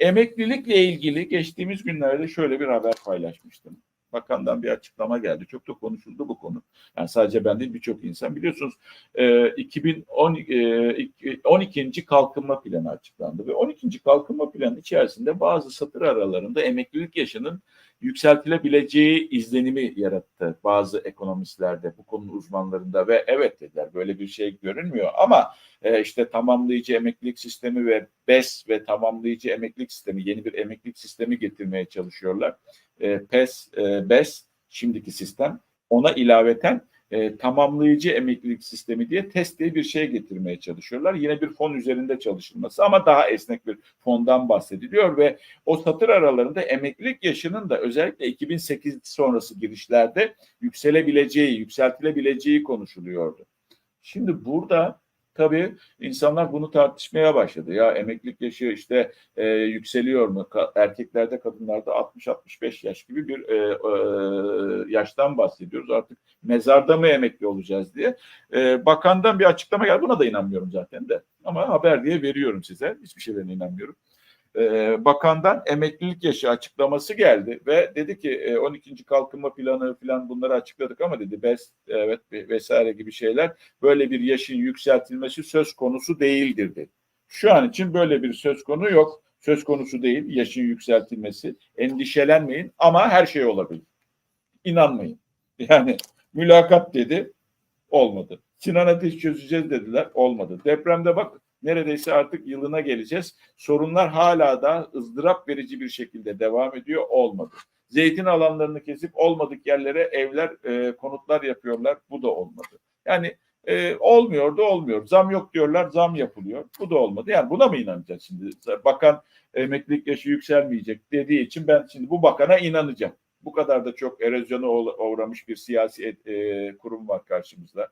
Emeklilikle ilgili geçtiğimiz günlerde şöyle bir haber paylaşmıştım. Bakandan bir açıklama geldi. Çok da konuşuldu bu konu. Yani sadece ben değil birçok insan. Biliyorsunuz e, 2010 e, 12. kalkınma planı açıklandı ve 12. kalkınma planı içerisinde bazı satır aralarında emeklilik yaşının yükseltilebileceği izlenimi yarattı bazı ekonomistlerde, bu konunun uzmanlarında ve evet dediler böyle bir şey görünmüyor ama e, işte tamamlayıcı emeklilik sistemi ve BES ve tamamlayıcı emeklilik sistemi yeni bir emeklilik sistemi getirmeye çalışıyorlar. E, PES, e, BES şimdiki sistem ona ilaveten e, tamamlayıcı emeklilik sistemi diye test diye bir şey getirmeye çalışıyorlar. Yine bir fon üzerinde çalışılması ama daha esnek bir fondan bahsediliyor ve o satır aralarında emeklilik yaşının da özellikle 2008 sonrası girişlerde yükselebileceği, yükseltilebileceği konuşuluyordu. Şimdi burada tabii insanlar bunu tartışmaya başladı. Ya emeklilik yaşı işte e, yükseliyor mu? Ka- erkeklerde, kadınlarda 60-65 yaş gibi bir e, e, yaştan bahsediyoruz. Artık mezarda mı emekli olacağız diye. E, bakandan bir açıklama geldi. Buna da inanmıyorum zaten de. Ama haber diye veriyorum size. Hiçbir şeylerine inanmıyorum. E, bakandan emeklilik yaşı açıklaması geldi ve dedi ki e, 12. kalkınma planı falan bunları açıkladık ama dedi BES evet vesaire gibi şeyler böyle bir yaşın yükseltilmesi söz konusu değildir dedi. Şu an için böyle bir söz konu yok. Söz konusu değil yaşın yükseltilmesi. Endişelenmeyin ama her şey olabilir. İnanmayın. Yani mülakat dedi olmadı. Sinan Ateş çözeceğiz dediler olmadı. Depremde bak neredeyse artık yılına geleceğiz. Sorunlar hala da ızdırap verici bir şekilde devam ediyor olmadı. Zeytin alanlarını kesip olmadık yerlere evler, e, konutlar yapıyorlar. Bu da olmadı. Yani e, olmuyor da olmuyor. Zam yok diyorlar, zam yapılıyor. Bu da olmadı. Yani buna mı inanacağız şimdi? Bakan emeklilik yaşı yükselmeyecek dediği için ben şimdi bu bakana inanacağım. Bu kadar da çok erozyona uğramış bir siyasi e, kurum var karşımızda.